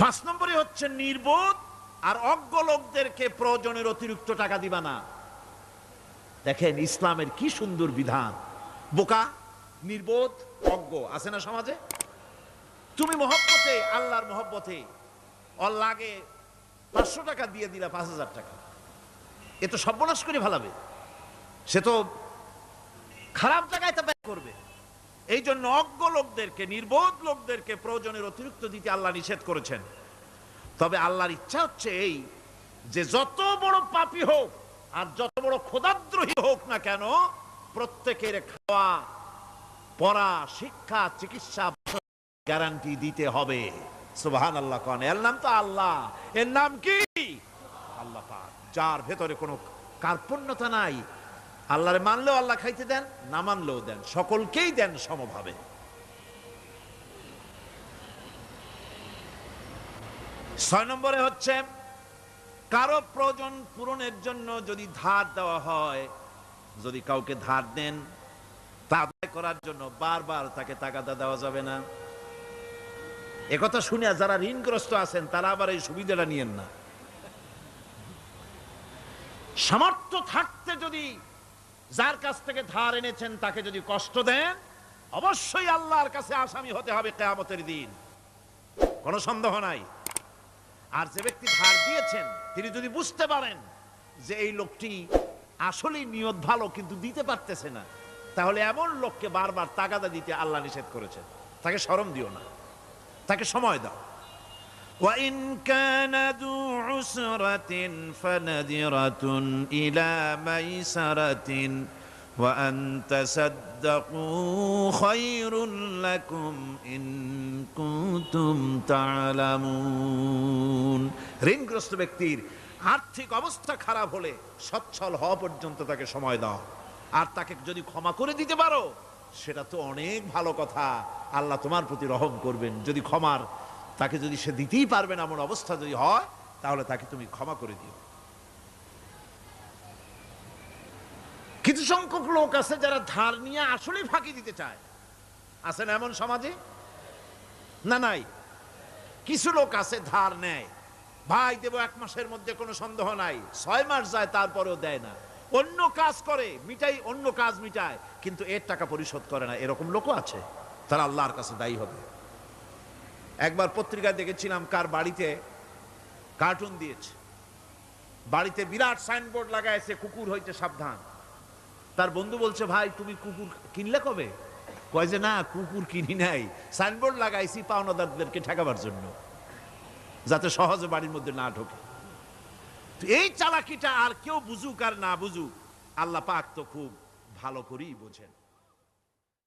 পাঁচ নম্বরে হচ্ছে নির্বোধ আর অজ্ঞ লোকদেরকে প্রয়োজনের অতিরিক্ত টাকা দিবা না। দেখেন ইসলামের কি সুন্দর বিধান। বোকা, নির্বোধ, অজ্ঞ, আছে না সমাজে? তুমি মহব্বতে, আল্লাহর মহব্বতে ওর লাগে পাঁচশো টাকা দিয়ে দিলা, পাঁচ হাজার টাকা। এ তো সর্বনাশ করে ভালাবে সে তো খারাপ জায়গায় তা ব্যয় করবে। এই জন্য অজ্ঞ লোকদেরকে, নির্বোধ লোকদেরকে প্রয়োজনের অতিরিক্ত দিতে আল্লাহ নিষেধ করেছেন। তবে আল্লাহর ইচ্ছা হচ্ছে এই যে যত বড় পাপী হোক আর যত বড় ক্ষুদাদ্রোহী হোক না কেন, প্রত্যেকের খাওয়া, পড়া, শিক্ষা, চিকিৎসা, গ্যারান্টি দিতে হবে। সুবহান আল্লাহ কন। এর নাম তো আল্লাহ। এর নাম কি? আল্লাহ যার ভেতরে কোনো কার্পণ্যতা নাই আল্লাহরে মানলেও আল্লাহ খাইতে দেন, না মানলেও দেন। সকলকেই দেন সমভাবে। ছয় নম্বরে হচ্ছে, কারও প্রয়োজন পূরণের জন্য যদি ধার দেওয়া হয়, যদি কাউকে ধার দেন, তা করার জন্য বারবার তাকে টাকাটা দেওয়া যাবে না। একথা শুনে যারা ঋণগ্রস্ত আছেন, তারা আবার এই সুবিধাটা নিয়েন না। সামর্থ্য থাকতে যদি যার কাছ থেকে ধার এনেছেন তাকে যদি কষ্ট দেন অবশ্যই আল্লাহর কাছে আসামি হতে হবে কেয়ামতের দিন কোনো সন্দেহ নাই আর যে ব্যক্তি ধার দিয়েছেন তিনি যদি বুঝতে পারেন যে এই লোকটি আসলেই নিয়ত ভালো কিন্তু দিতে পারতেছে না তাহলে এমন লোককে বারবার তাগাদা দিতে আল্লাহ নিষেধ করেছেন তাকে শরম দিও না তাকে সময় দাও وإن كان ذو عسرة فنذرة إلى ميسرة وأن تصدقوا خير لكم إن كنتم تعلمون ঋণগ্রস্ত ব্যক্তির আর্থিক অবস্থা খারাপ হলে সচ্ছল হওয়া পর্যন্ত তাকে সময় দাও আর তাকে যদি ক্ষমা করে দিতে পারো সেটা তো অনেক ভালো কথা আল্লাহ তোমার প্রতি রহম করবেন যদি ক্ষমার তাকে যদি সে দিতেই পারবে না এমন অবস্থা যদি হয় তাহলে তাকে তুমি ক্ষমা করে দিও। কিছু সংখ্যক লোক আছে যারা ধার নিয়ে আসলেই ফাঁকি দিতে চায়। আছে না এমন সমাজে? না, নাই। কিছু লোক আছে ধার নেয়। ভাই দেব, এক মাসের মধ্যে কোনো সন্দেহ নাই। ছয় মাস যায়, তারপরেও দেয় না। অন্য কাজ করে, মিটাই, অন্য কাজ মিটায়। কিন্তু এর টাকা পরিশোধ করে না। এরকম লোকও আছে। তারা আল্লাহর কাছে দায়ী হবে। একবার পত্রিকায় দেখেছিলাম কার বাড়িতে কার্টুন দিয়েছে। বাড়িতে বিরাট সাইনবোর্ড লাগাইছে, কুকুর হইতে সাবধান। তার বন্ধু বলছে, ভাই, তুমি কুকুর কিনলে কবে? কয় যে, না, কুকুর কিনি নাই। সাইনবোর্ড লাগাইছি পাওনাদারদেরকে ঠেকাবার জন্য, যাতে সহজে বাড়ির মধ্যে না ঢোকে। এই চালাকিটা আর কেউ বুঝুক আর না বুঝুক, আল্লাহ পাক তো খুব ভালো করেই বোঝেন।